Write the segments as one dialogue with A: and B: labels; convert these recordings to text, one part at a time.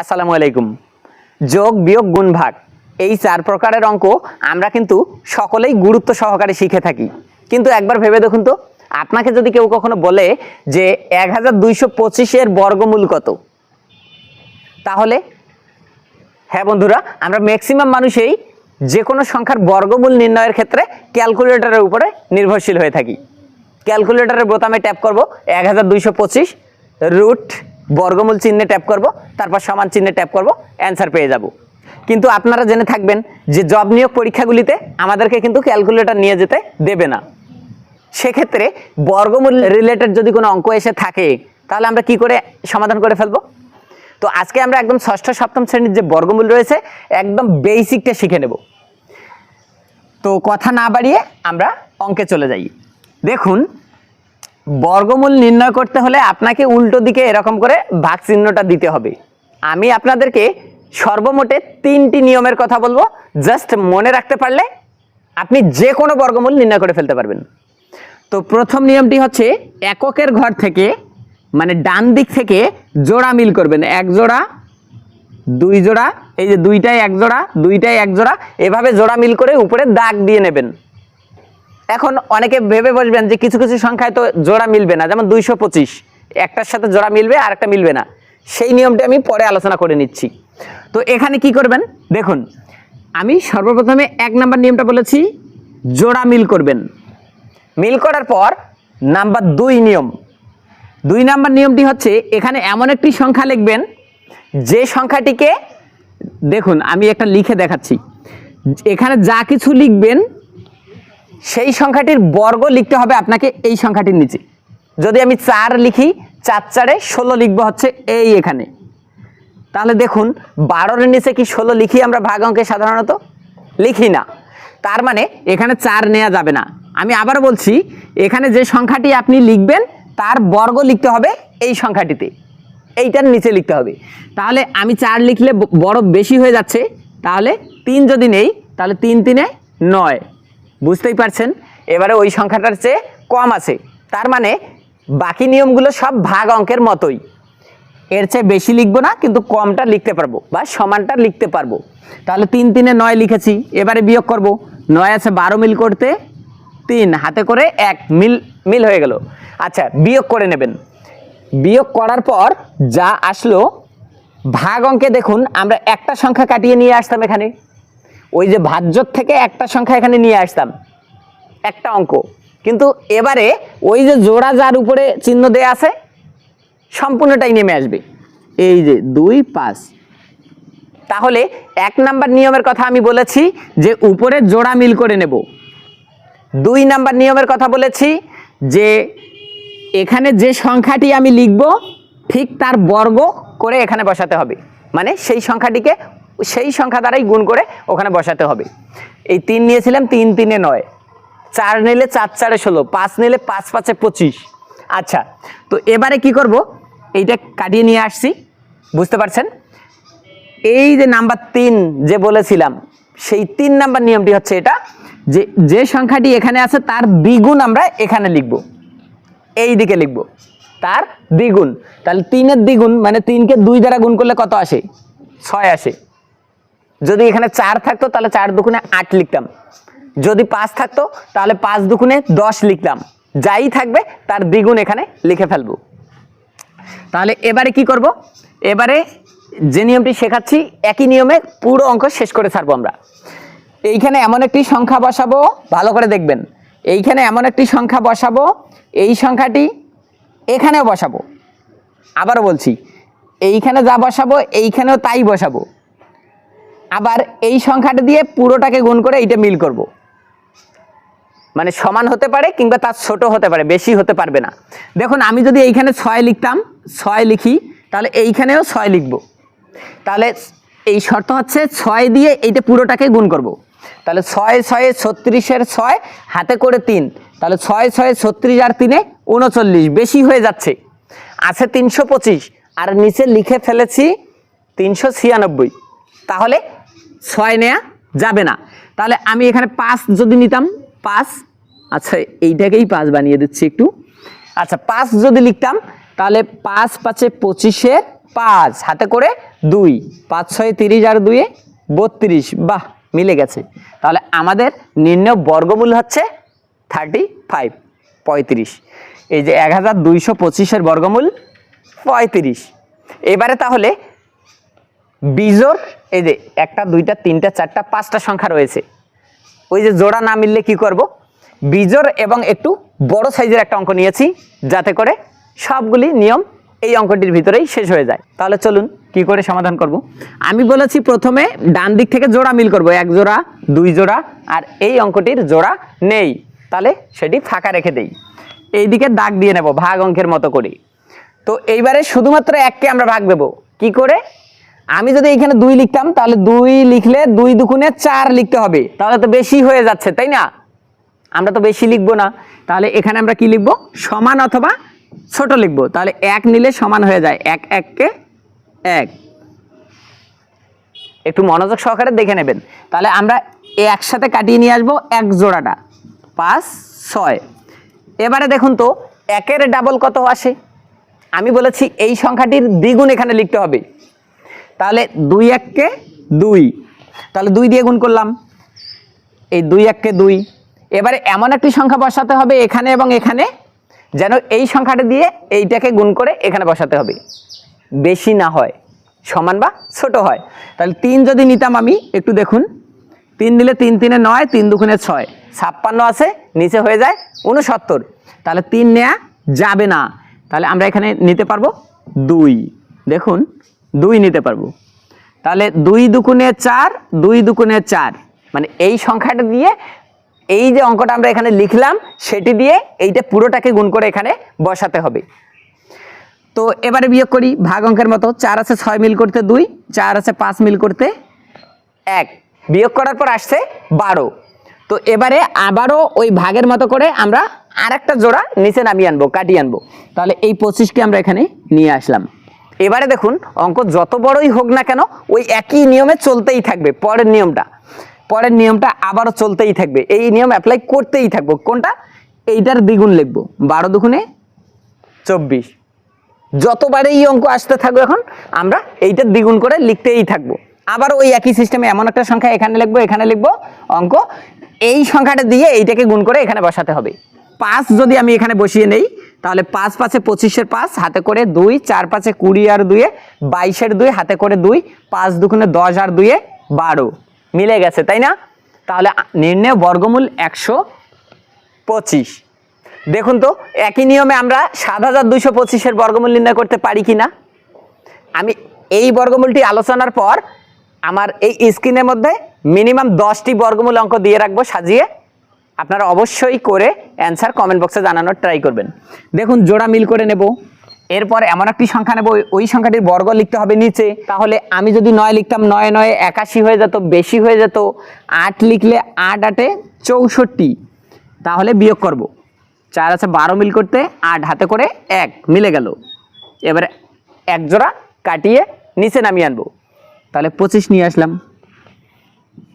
A: আসসালামু আলাইকুম। যোগ, বিয়োগ, গুণ, ভাগ, এই চার প্রকারের অঙ্ক আমরা কিন্তু সকলেই গুরুত্ব সহকারে শিখে থাকি। কিন্তু একবার ভেবে দেখুন তো, আপনাকে যদি কেউ কখনো বলে যে এক হাজার দুইশো বর্গমূল কত, তাহলে হ্যাঁ বন্ধুরা, আমরা ম্যাক্সিমাম মানুষেই যে কোনো সংখ্যার বর্গমূল নির্ণয়ের ক্ষেত্রে ক্যালকুলেটরের উপরে নির্ভরশীল হয়ে থাকি। ক্যালকুলেটরের বোতামে ট্যাপ করব, এক হাজার দুইশো পঁচিশ, রুট বর্গমূল চিহ্নে ট্যাপ করব, তারপর সমান চিহ্নে ট্যাপ করব অ্যান্সার পেয়ে যাব। কিন্তু আপনারা জেনে থাকবেন যে জব নিয়োগ পরীক্ষাগুলিতে আমাদেরকে কিন্তু ক্যালকুলেটর নিয়ে যেতে দেবে না। সেক্ষেত্রে বর্গমূল রিলেটেড যদি কোনো অঙ্ক এসে থাকে, তাহলে আমরা কি করে সমাধান করে ফেলব? তো আজকে আমরা একদম ষষ্ঠ সপ্তম শ্রেণির যে বর্গমূল রয়েছে, একদম বেসিকটা শিখে নেব। তো কথা না বাড়িয়ে আমরা অঙ্কে চলে যাই। দেখুন বর্গমূল নির্ণয় করতে হলে আপনাকে উল্টো দিকে এরকম করে ভাগ চিহ্নটা দিতে হবে। আমি আপনাদেরকে সর্বমোটে তিনটি নিয়মের কথা বলব। জাস্ট মনে রাখতে পারলে আপনি যে কোনো বর্গমূল নির্ণয় করে ফেলতে পারবেন। তো প্রথম নিয়মটি হচ্ছে এককের ঘর থেকে মানে ডান দিক থেকে জোড়া মিল করবেন। এক জোড়া, দুই জোড়া, এই যে দুইটাই এক জোড়া, দুইটাই এক জোড়া, এভাবে জোড়া মিল করে উপরে দাগ দিয়ে নেবেন। এখন অনেকে ভেবে বসবেন যে কিছু কিছু সংখ্যায় তো জোড়া মিলবে না, যেমন দুইশো পঁচিশ। একটার সাথে জোড়া মিলবে আর একটা মিলবে না। সেই নিয়মটি আমি পরে আলোচনা করে নিচ্ছি। তো এখানে কি করবেন? দেখুন, আমি সর্বপ্রথমে এক নাম্বার নিয়মটা বলেছি, জোড়া মিল করবেন। মিল করার পর নাম্বার দুই নিয়ম। দুই নাম্বার নিয়মটি হচ্ছে, এখানে এমন একটি সংখ্যা লিখবেন, যে সংখ্যাটিকে, দেখুন, আমি একটা লিখে দেখাচ্ছি। এখানে যা কিছু লিখবেন সেই সংখ্যাটির বর্গ লিখতে হবে আপনাকে এই সংখ্যাটির নিচে। যদি আমি চার লিখি, চার চারে ষোলো লিখব হচ্ছে এই এখানে। তাহলে দেখুন, বারোর নিচে কি ষোলো লিখি আমরা ভাগ অঙ্কে সাধারণত? লিখি না। তার মানে এখানে চার নেওয়া যাবে না। আমি আবার বলছি, এখানে যে সংখ্যাটি আপনি লিখবেন, তার বর্গ লিখতে হবে এই সংখ্যাটিতে। এইটার নিচে লিখতে হবে। তাহলে আমি চার লিখলে বড় বেশি হয়ে যাচ্ছে, তাহলে তিন যদি নেই, তাহলে তিন তিনে নয়। বুঝতেই পারছেন? এবারে ওই সংখ্যাটার চেয়ে কম আছে। তার মানে বাকি নিয়মগুলো সব ভাগ অঙ্কের মতোই। এর চেয়ে বেশি লিখব না, কিন্তু কমটা লিখতে পারব বা সমানটা লিখতে পারব। তাহলে তিন তিনে নয় লিখেছি, এবারে বিয়োগ করব। নয় আছে বারো মিল করতে তিন, হাতে করে এক মিল মিল হয়ে গেল। আচ্ছা বিয়োগ করে নেবেন। বিয়োগ করার পর যা আসলো, ভাগ অঙ্কে দেখুন, আমরা একটা সংখ্যা কাটিয়ে নিয়ে আসতাম এখানে। ওই যে ভাজ্যর থেকে একটা সংখ্যা এখানে নিয়ে আসতাম, একটা অঙ্ক। কিন্তু এবারে ওই যে জোড়া যার উপরে চিহ্ন দেয়া আছে, সম্পূর্ণটাই নেমে আসবে। এই যে দুই, পাঁচ। তাহলে এক নাম্বার নিয়মের কথা আমি বলেছি যে উপরে জোড়া মিল করে নেব। দুই নাম্বার নিয়মের কথা বলেছি যে এখানে যে সংখ্যাটি আমি লিখব, ঠিক তার বর্গ করে এখানে বসাতে হবে। মানে সেই সংখ্যাটিকে সেই সংখ্যা দ্বারাই গুণ করে ওখানে বসাতে হবে। এই তিন নিয়েছিলাম, তিন তিনে নয়। চার নিলে চার, চারে ষোলো। পাঁচ নিলে পাঁচ, পাঁচে পঁচিশ। আচ্ছা তো এবারে কি করব? এইটা কাটিয়ে নিয়ে আসছি। বুঝতে পারছেন? এই যে নাম্বার তিন যে বলেছিলাম, সেই তিন নাম্বার নিয়মটি হচ্ছে এটা যে যে সংখ্যাটি এখানে আছে তার দ্বিগুণ আমরা এখানে লিখব। এই দিকে লিখব। তার দ্বিগুণ। তাহলে তিনের দ্বিগুণ মানে তিনকে দুই দ্বারা গুণ করলে কত আসে? ছয় আসে। যদি এখানে চার থাকতো, তাহলে চার দুগুণে আট লিখতাম। যদি পাঁচ থাকতো, তাহলে পাঁচ দুগুণে দশ লিখতাম। যাই থাকবে, তার দ্বিগুণ এখানে লিখে ফেলব। তাহলে এবারে কি করব? এবারে যে নিয়মটি শেখাচ্ছি, একই নিয়মে পুরো অঙ্ক শেষ করে ছাড়বো আমরা। এইখানে এমন একটি সংখ্যা বসাবো, ভালো করে দেখবেন। এইখানে এমন একটি সংখ্যা বসাবো, এই সংখ্যাটি এখানেও বসাবো। আবারও বলছি, এইখানে যা বসাবো, এইখানেও তাই বসাবো। আবার এই সংখ্যাটা দিয়ে পুরোটাকে গুণ করে এইটা মিল করব। মানে সমান হতে পারে কিংবা তার ছোট হতে পারে, বেশি হতে পারবে না। দেখুন, আমি যদি এইখানে ছয় লিখতাম, ছয় লিখি, তাহলে এইখানেও ছয় লিখব। তাহলে এই শর্ত হচ্ছে ছয় দিয়ে এইটা পুরোটাকে গুণ করব। তাহলে ছয় ছয়ে ছত্রিশের ছয়, হাতে করে তিন। তাহলে ছয় ছয়ে ছত্রিশ আর তিনে উনচল্লিশ, বেশি হয়ে যাচ্ছে। আছে তিনশো পঁচিশ, আর নিচে লিখে ফেলেছি তিনশো ছিয়ানব্বই। তাহলে ছয় নেয়া যাবে না। তাহলে আমি এখানে পাঁচ যদি নিতাম, পাঁচ। আচ্ছা এইটাকেই পাঁচ বানিয়ে দিচ্ছি একটু। আচ্ছা পাঁচ যদি লিখতাম, তাহলে পাঁচ পাঁচে পঁচিশের পাঁচ, হাতে করে দুই। পাঁচ ছয় তিরিশ আর দুয়ে বত্রিশ। বাহ, মিলে গেছে। তাহলে আমাদের নির্ণয় বর্গমূল হচ্ছে থার্টি ফাইভ পঁয়ত্রিশ। এই যে এক হাজার দুইশো পঁচিশের বর্গমূল পঁয়ত্রিশ। এবারে তাহলে বিজোর এই যে একটা, দুইটা, তিনটা, চারটা, পাঁচটা সংখ্যা রয়েছে। ওই যে জোড়া না মিললে কি করব? বিজোর এবং একটু বড় সাইজের একটা অঙ্ক নিয়েছি, যাতে করে সবগুলি নিয়ম এই অঙ্কটির ভিতরেই শেষ হয়ে যায়। তাহলে চলুন কি করে সমাধান করব? আমি বলেছি প্রথমে ডান দিক থেকে জোড়া মিল করব, এক জোড়া, দুই জোড়া, আর এই অঙ্কটির জোড়া নেই। তাহলে সেটি ফাঁকা রেখে দেই। এইদিকে দাগ দিয়ে নেব, ভাগ অঙ্কের মতো করে। তো এইবারে শুধুমাত্র এককে আমরা ভাগ দেবো। কি করে? আমি যদি এখানে দুই লিখতাম, তাহলে দুই লিখলে দুই দুগুণে চার লিখতে হবে। তাহলে তো বেশি হয়ে যাচ্ছে, তাই না? আমরা তো বেশি লিখব না। তাহলে এখানে আমরা কি লিখব? সমান অথবা ছোট লিখব। তাহলে এক নিলে সমান হয়ে যায় এক এককে এক। একটু মনোযোগ সহকারে দেখে নেবেন। তাহলে আমরা একসাথে কাটিয়ে নিয়ে আসব এক জোড়াটা। পাঁচ, ছয়। এবারে দেখুন তো, একের ডাবল কত আসে? আমি বলেছি এই সংখ্যাটির দ্বিগুণ এখানে লিখতে হবে। তাহলে দুই এককে দুই। তাহলে দুই দিয়ে গুণ করলাম। এই দুই এককে দুই। এবারে এমন একটি সংখ্যা বসাতে হবে এখানে এবং এখানে, যেন এই সংখ্যাটা দিয়ে এইটাকে গুণ করে এখানে বসাতে হবে। বেশি না হয়, সমান বা ছোট হয়। তাহলে তিন যদি নিতাম আমি, একটু দেখুন। তিন দিলে তিন, তিনে নয়, তিন দুগুণে ছয়। ছাপ্পান্ন আছে, নিচে হয়ে যায় উনসত্তর তাহলে তিন নেওয়া যাবে না। তাহলে আমরা এখানে নিতে পারব দুই। দেখুন দুই নিতে পারব। তাহলে দুই দুগুণে চার, দুই দুগুণে চার। মানে এই সংখ্যাটা দিয়ে এই যে অঙ্কটা আমরা এখানে লিখলাম, সেটি দিয়ে এইটা পুরোটাকে গুণ করে এখানে বসাতে হবে। তো এবারে বিয়োগ করি, ভাগ অঙ্কের মতো চার আছে ছয় মিল করতে দুই, চার আছে পাঁচ মিল করতে এক। বিয়োগ করার পর আসছে বারো। তো এবারে আবারও ওই ভাগের মতো করে আমরা আর একটা জোড়া নিচে নামিয়ে আনব, কাটিয়ে আনব। তাহলে এই পঁচিশকে আমরা এখানে নিয়ে আসলাম। এবারে দেখুন, অঙ্ক যত বড়ই হোক না কেন, ওই একই নিয়মে চলতেই থাকবে, পরের নিয়মটা। পরের নিয়মটা আবারও চলতেই থাকবে, এই নিয়ম অ্যাপ্লাই করতেই থাকব। কোনটা? এইটার দ্বিগুণ লিখব, বারো দুগুণে চব্বিশ। যতবারে এই অঙ্ক আসতে থাকবে এখন, আমরা এইটা দ্বিগুণ করে লিখতেই থাকব। আবার ওই একই সিস্টেমে এমন একটা সংখ্যা এখানে লিখব এখানে লিখব, অঙ্ক। এই সংখ্যাটা দিয়ে এইটাকে গুণ করে এখানে বসাতে হবে। পাঁচ যদি আমি এখানে বসিয়ে নেই তাহলে পাঁচ পাঁচে পঁচিশের পাঁচ, হাতে করে দুই, চার পাঁচে কুড়ি আর দুয়ে বাইশের দুই, হাতে করে দুই, পাঁচ দুগুণে দশ আর দুয়ে বারো। মিলে গেছে, তাই না? তাহলে নির্ণয় বর্গমূল একশো পঁচিশ। দেখুন তো, একই নিয়মে আমরা সাত হাজার দুইশো পঁচিশের বর্গমূল নির্ণয় করতে পারি কি না আমি এই বর্গমূলটি আলোচনার পর আমার এই স্ক্রিনের মধ্যে মিনিমাম দশটি বর্গমূল অঙ্ক দিয়ে রাখব, সাজিয়ে। আপনারা অবশ্যই করে অ্যান্সার কমেন্ট বক্সে জানানোর ট্রাই করবেন। দেখুন, জোড়া মিল করে নেব। এরপর এমন একটি সংখ্যা নেব, ওই- সংখ্যাটির বর্গ লিখতে হবে নিচে। তাহলে আমি যদি নয় লিখতাম, নয় নয়, একাশি হয়ে যেত, বেশি হয়ে যেত, আট লিখলে আট আটে চৌষট্টি। তাহলে বিয়োগ করব। চার আছে বারো মিল করতে আট, হাতে করে এক, মিলে গেল। এবারে এক জোড়া কাটিয়ে নিচে নামিয়ে আনব। তাহলে পঁচিশ নিয়ে আসলাম।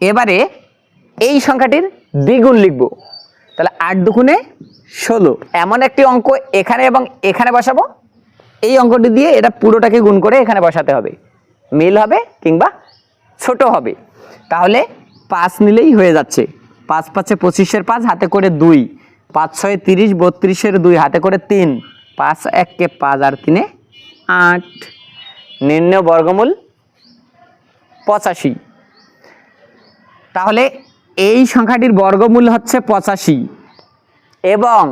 A: এবারে এই সংখ্যাটির দ্বিগুণ লিখব। তাহলে আট দুগুণে ষোলো। এমন একটি অঙ্ক এখানে এবং এখানে বসাবো। এই অঙ্কটি দিয়ে এটা পুরোটাকে গুণ করে এখানে বসাতে হবে। মিল হবে কিংবা ছোট হবে। তাহলে পাঁচ নিলেই হয়ে যাচ্ছে। পাঁচ পাঁচে পঁচিশের পাঁচ, হাতে করে দুই। পাঁচ ছয় তিরিশ, বত্রিশের দুই, হাতে করে তিন। পাঁচ এককে পাঁচ আর তিনে আট। নির্ণয় বর্গমূল পঁচাশি। তাহলে এই সংখ্যাটির বর্গমূল হচ্ছে পঁচাশি। এবং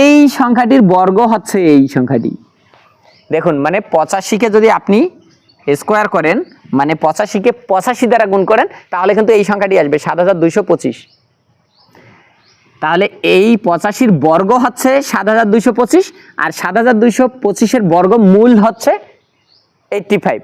A: এই সংখ্যাটির বর্গ হচ্ছে এই সংখ্যাটি। দেখুন মানে পঁচাশিকে যদি আপনি স্কোয়ার করেন মানে পঁচাশিকে পঁচাশি দ্বারা গুণ করেন, তাহলে কিন্তু এই সংখ্যাটি আসবে সাত হাজার দুইশো পঁচিশ। তাহলে এই পঁচাশির বর্গ হচ্ছে সাত হাজার দুইশো পঁচিশ, আর সাত হাজার দুইশো পঁচিশের বর্গ মূল হচ্ছে এইট্টি ফাইভ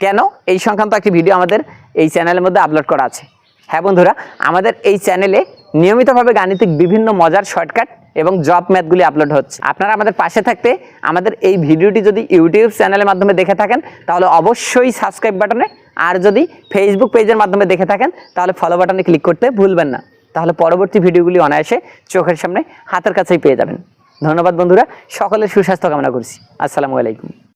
A: কেন? এই সংক্রান্ত একটি ভিডিও আমাদের এই চ্যানেলের মধ্যে আপলোড করা আছে। হ্যাঁ বন্ধুরা, আমাদের এই চ্যানেলে নিয়মিতভাবে গাণিতিক বিভিন্ন মজার শর্টকাট এবং জব ম্যাথগুলি আপলোড হচ্ছে। আপনারা আমাদের পাশে থাকতে আমাদের এই ভিডিওটি যদি ইউটিউব চ্যানেলের মাধ্যমে দেখে থাকেন, তাহলে অবশ্যই সাবস্ক্রাইব বাটনে আর যদি ফেসবুক পেজের মাধ্যমে দেখে থাকেন, তাহলে ফলো বাটনে ক্লিক করতে ভুলবেন না। তাহলে পরবর্তী ভিডিওগুলি অনায়াসে চোখের সামনে, হাতের কাছেই পেয়ে যাবেন। ধন্যবাদ বন্ধুরা, সকলের সুস্বাস্থ্য কামনা করছি। আসসালামু আলাইকুম।